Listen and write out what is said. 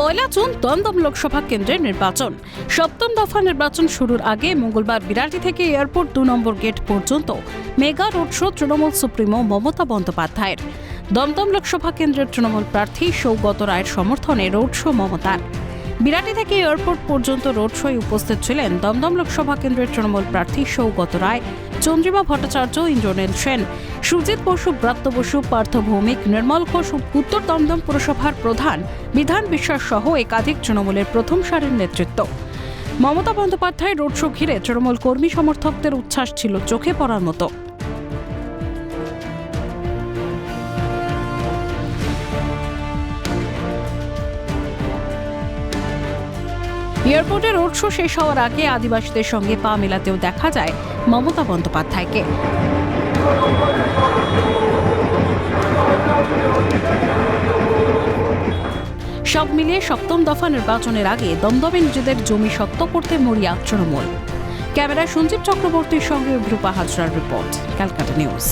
পয়লা June Dumdum Lok Sabha কেন্দ্রের নির্বাচন। সপ্তম দফা নির্বাচন শুরুর আগে মঙ্গলবার বিরাটি থেকে এয়ারপোর্ট দু নম্বর গেট পর্যন্ত mega road show Trinamool supremo Mamata বন্দ্যোপাধ্যায়ের। দমদম লোকসভা কেন্দ্রের তৃণমূল প্রার্থী সৌগত রায়ের সমর্থনে রোড শো মমতার। বিরাটি থেকে এয়ারপোর্ট পর্যন্ত রোড শোয় উপস্থিত ছিলেন দমদম লোকসভা কেন্দ্রের তৃণমূল প্রার্থী সৌগত রায়, চন্দ্রিমা ভট্টাচার্য, ইন্দ্রনীল সেন সুজিত বসু, ব্রাত্য বসু, পার্থ ভৌমিক, নির্মল ঘোষ, উত্তর দমদম পুরসভার প্রধান বিধান বিশ্বাস সহ একাধিক তৃণমূলের প্রথম সারির নেতৃত্ব। মমতা বন্দ্যোপাধ্যায় রোড শো ঘিরে তৃণমূল কর্মী সমর্থকদের উচ্ছ্বাস ছিল চোখে পড়ার মতো। এয়ারপোর্টে রোড শো শেষ হওয়ার আগে আদিবাসীদের সঙ্গে পা মেলাতেও দেখা যায় মমতা বন্দ্যোপাধ্যায়কে। সব মিলিয়ে সপ্তম দফা নির্বাচনের আগে দমদমে নিজেদের জমি শক্ত করতে মরিয়া তৃণমূল। ক্যামেরায় সঞ্জীব চক্রবর্তীর সঙ্গে রূপা হাজরার রিপোর্ট, ক্যালকাটা নিউজ।